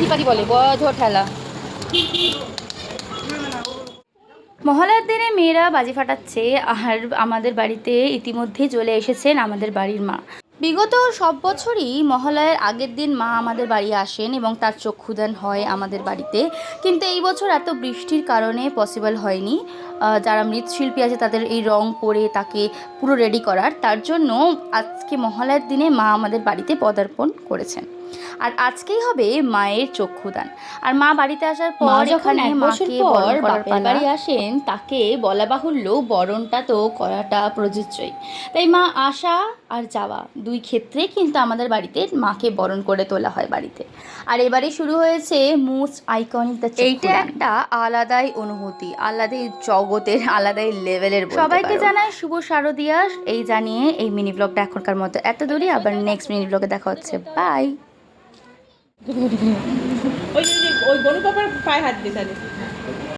দীপালি বলে বড় ঠেলা মহলার দিনে মেয়েরা বাজি ফাটাচ্ছে, আর আমাদের বাড়িতে ইতিমধ্যে চলে এসেছেন আমাদের বাড়ির মা। বিগত সব বছরই মহালয়ার আগের দিন মা আমাদের বাড়ি আসেন এবং তার চক্ষুদান হয় আমাদের বাড়িতে। কিন্তু এই বছর এত বৃষ্টির কারণে পসিবল হয়নি। যারা মৃৎশিল্পী আছে, তাদের এই রং করে তাকে পুরো রেডি করার। তার জন্য আজকে মহালয়ার দিনে মা আমাদের বাড়িতে পদার্পণ করেছেন। আর আজকেই হবে মায়ের চক্ষুদান। আর মা বাড়িতে আসার পর যখন এক বছর পর বাপের বাড়ি আসেন তাকে বলা বাহুল্য বরণটা তো করাটা প্রযোজ্যই। তাই মা আসা আর যাওয়া দুই ক্ষেত্রে কিন্তু আমাদের বাড়িতে মাকে বরণ করে তোলা হয় বাড়িতে। আর এবারে শুরু হয়েছে মোস্ট আইকনিক দ্য এইটা একটা আলাদাই অনুভূতি আলাদাই জগতের আলাদাই লেভেলের সবাইকে জানাই শুভ শারদিয়া এই জানিয়ে এই মিনি ব্লগটা এখনকার মতো এত দূরই আবার নেক্সট মিনি ব্লগে দেখা হচ্ছে। বাই ওই ওই বনু পাপার পায়ে হাত দিয়ে তাহলে